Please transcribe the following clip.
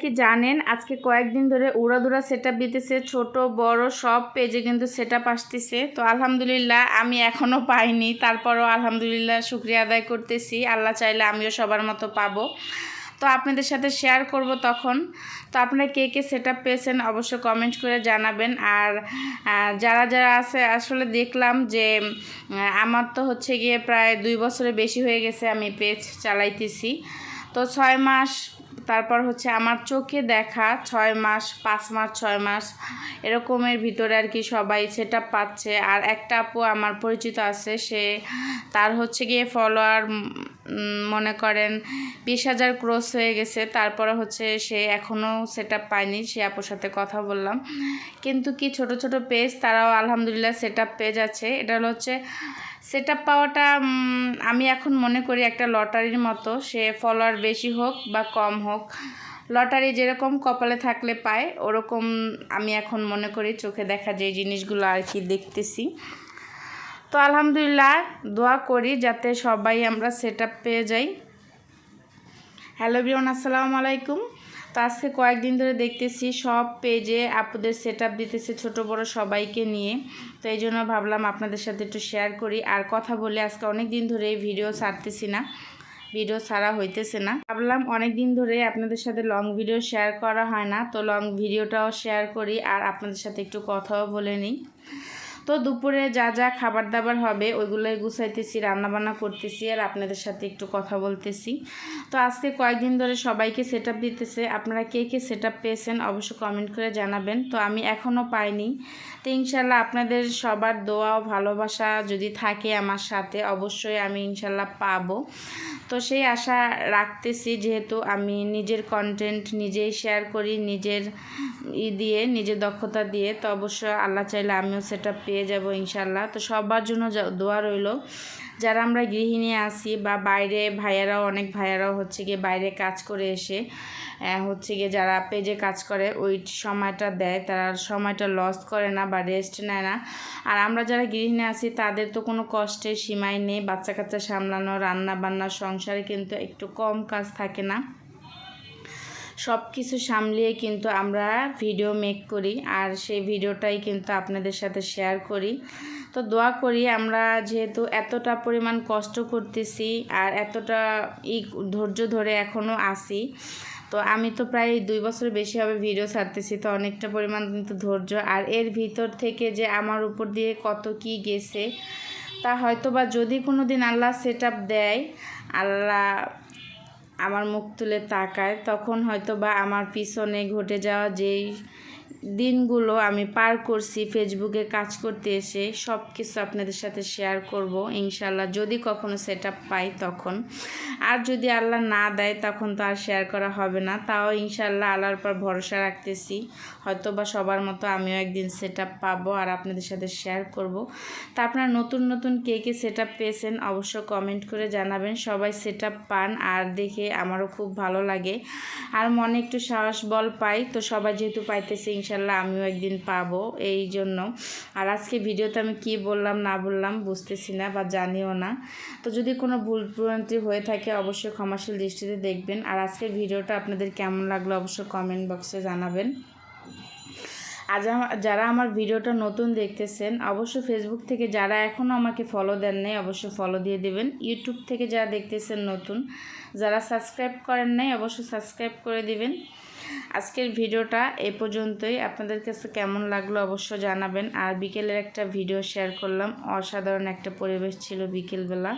কি জানেন, আজকে কয়েকদিন ধরে উড়াদুরা সেট আপ দিতেছে, ছোট, বড় সব পেজে কিন্তু সেট আপ আসতেছে। তো আলহামদুলিল্লাহ আমি এখনও পাইনি, তারপরও আলহামদুলিল্লাহ শুক্রিয়া আদায় করতেছি। আল্লাহ চাইলে আমিও সবার মতো পাবো। তো আপনাদের সাথে শেয়ার করব তখন। তো আপনারা কে কে সেট আপ পেয়েছেন অবশ্যই কমেন্ট করে জানাবেন। আর যারা যারা আছে, আসলে দেখলাম যে আমার তো হচ্ছে গিয়ে প্রায় দুই বছরের বেশি হয়ে গেছে আমি পেজ চালাইতেছি। তো ছয় মাস তারপর হচ্ছে আমার চোখে দেখা ছয় মাস, পাঁচ মাস, ছয় মাস, এরকমের ভিতরে আর কি সবাই সেটা পাচ্ছে। আর একটা আপু আমার পরিচিত আছে, সে তার হচ্ছে গিয়ে ফলোয়ার মনে করেন বিশ হাজার ক্রস হয়ে গেছে, তারপরে হচ্ছে সে এখনও সেট আপ পায়নি, সে আপুর সাথে কথা বললাম। কিন্তু কি ছোট ছোট পেজ তারাও আলহামদুলিল্লাহ সেট আপ পেজ আছে এটা হচ্ছে সেট আপ পাওয়াটা আমি এখন মনে করি একটা লটারির মতো। সে ফলোয়ার বেশি হোক বা কম হোক, লটারি যেরকম কপালে থাকলে পায়, ওরকম আমি এখন মনে করি চোখে দেখা যে জিনিসগুলো আর কি দেখতেছি। তো আলহামদুলিল্লাহ, দোয়া করি যাতে সবাই আমরা সেট পেয়ে যাই। হ্যালো বিরন আসসালামু আলাইকুম। তো আজকে কয়েকদিন ধরে দেখতেছি সব পেজে আপুদের সেট দিতেছে ছোট বড় সবাইকে নিয়ে। তো এই জন্য ভাবলাম আপনাদের সাথে একটু শেয়ার করি। আর কথা বলে আজকে অনেক দিন ধরে এই ভিডিও ছাড়তেছি না। ভিডিও ছাড়া হইতেছে না। ভাবলাম অনেক দিন ধরে আপনাদের সাথে লং ভিডিও শেয়ার করা হয় না। তো লং ভিডিওটাও শেয়ার করি আর আপনাদের সাথে একটু কথাও বলে নিই। তো দুপুরে যা যা খাবার দাবার হবে, ওইগুলোই গুছাইতেছি, রান্নাবান্না করতেছি আর আপনাদের সাথে একটু কথা বলতেছি। তো আজকে কয়েকদিন ধরে সবাইকে সেট দিতেছে। আপনারা কে কে সেট আপ পেয়েছেন অবশ্যই কমেন্ট করে জানাবেন। তো আমি এখনও পাইনি। তো ইনশাল্লাহ আপনাদের সবার দোয়া ও ভালোবাসা যদি থাকে আমার সাথে, অবশ্যই আমি ইনশাল্লাহ পাবো। তো সেই আশা রাখতেছি যেহেতু আমি নিজের কন্টেন্ট নিজেই শেয়ার করি, নিজের ই দিয়ে, নিজের দক্ষতা দিয়ে, তো অবশ্যই আল্লাহ চাইলে আমিও সেটা পেয়ে যাব ইনশাল্লাহ। তো সবার জন্য দোয়া রইল। যারা আমরা গৃহিণী আছি বা বাইরে ভাইয়ারাও, অনেক ভাইয়ারাও হচ্ছে গিয়ে বাইরে কাজ করে এসে হচ্ছে গিয়ে যারা পেজে কাজ করে, ওই সময়টা দেয়। তারা সময়টা লস করে না বা রেস্ট নেয় না। আর আমরা যারা গৃহিণী আছি, তাদের তো কোনো কষ্টের সীমায় নেই। বাচ্চা কাচ্চা সামলানো রান্না বান্না সংসারে কিন্তু একটু কম কাজ থাকে না। সব কিছু সামলিয়ে কিন্তু আমরা ভিডিও মেক করি। আর সেই ভিডিওটাই কিন্তু আপনাদের সাথে শেয়ার করি। তো দোয়া করি আমরা যেহেতু এতটা পরিমাণ কষ্ট করতেছি আর এতটা ই ধৈর্য ধরে এখনও আসি তো আমি তো প্রায় দুই বছর বেশি হবে ভিডিও ছাড়তেছি, তো অনেকটা পরিমাণ কিন্তু ধৈর্য। আর এর ভিতর থেকে যে আমার উপর দিয়ে কত কি গেছে, তা হয়তো বা যদি কোনো দিন আল্লাহ সেট দেয়, আল্লাহ আমার মুখ তুলে তাকায় তখন হয়তো বা আমার পিছনে ঘটে যাওয়া যেই দিনগুলো আমি পার করছি ফেসবুকে কাজ করতে এসে সব কিছু আপনাদের সাথে শেয়ার করব ইনশাল্লাহ যদি কখনো সেট পাই তখন। আর যদি আল্লাহ না দেয় তখন তো আর শেয়ার করা হবে না। তাও ইনশাল্লাহ আল্লাহর পর ভরসা রাখতেছি। হয়তো বা সবার মতো আমিও একদিন সেট আপ পাবো আর আপনাদের সাথে শেয়ার করব। তা আপনারা নতুন নতুন কে কে সেট পেয়েছেন অবশ্য কমেন্ট করে জানাবেন। সবাই সেট পান আর দেখে আমারও খুব ভালো লাগে। আর মনে একটু সাহস, বল পাই। তো সবাই যেহেতু পাইতেছে ইনশাল্লাহ আমিও একদিন পাবো এই জন্য আর আজকে ভিডিওতে আমি কি বললাম, না বললাম বুঝতেছি না বা জানিও না। তো যদি কোনো ভুল ভ্রান্তি হয়ে থাকে, অবশ্যই ক্ষমাশীল দৃষ্টিতে দেখবেন। আর আজকের ভিডিওটা আপনাদের কেমন লাগল, অবশ্যই কমেন্ট বক্সে জানাবেন। আজ যারা আমার ভিডিওটা নতুন দেখতেছেন, অবশ্যই ফেসবুক থেকে যারা এখনও আমাকে ফলো দেন নাই, অবশ্যই ফলো দিয়ে দেবেন। ইউটিউব থেকে যারা দেখতেছেন নতুন, যারা সাবস্ক্রাইব করেন নাই, অবশ্যই সাবস্ক্রাইব করে দিবেন। আজকের ভিডিওটা এ পর্যন্তই। আপনাদের কাছে কেমন লাগল অবশ্য জানাবেন। আর বিকেলের একটা ভিডিও শেয়ার করলাম। অসাধারণ একটা পরিবেশ ছিল বিকেলবেলা।